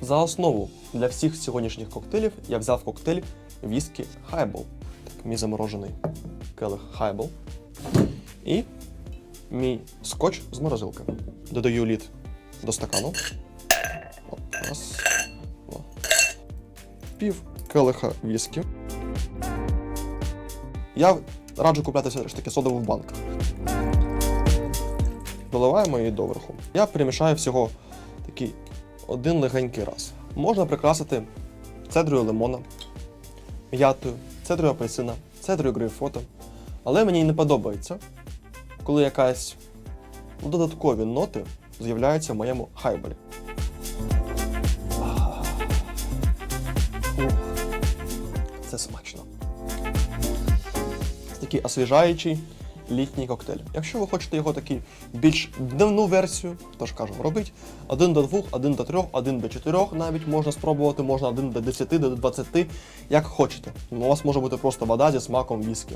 За основу для всіх сьогоднішніх коктейлів я взяв коктейль віскі Highball. Так, мій заморожений келих Highball. І мій скотч з морозилки. Додаю лід до стакану. О, раз. О. Пів келиха віскі. Я раджу купляти все ж таки содову в банках. Доливаємо її доверху. Я перемішаю всього такий один легенький раз. Можна прикрасити цедрою лимона, м'ятою, цедрою апельсина, цедрою грейпфрута. Але мені не подобається, коли якась додаткові ноти з'являються в моєму хайбері. Це смачно. Такий освіжаючий літній коктейль. Якщо ви хочете його такий більш дневну версію, то ж кажу, робіть 1 до 2, 1 до 3, 1 до 4 навіть можна спробувати, можна 1 до 10, до 20, як хочете. У вас може бути просто вода зі смаком віскі.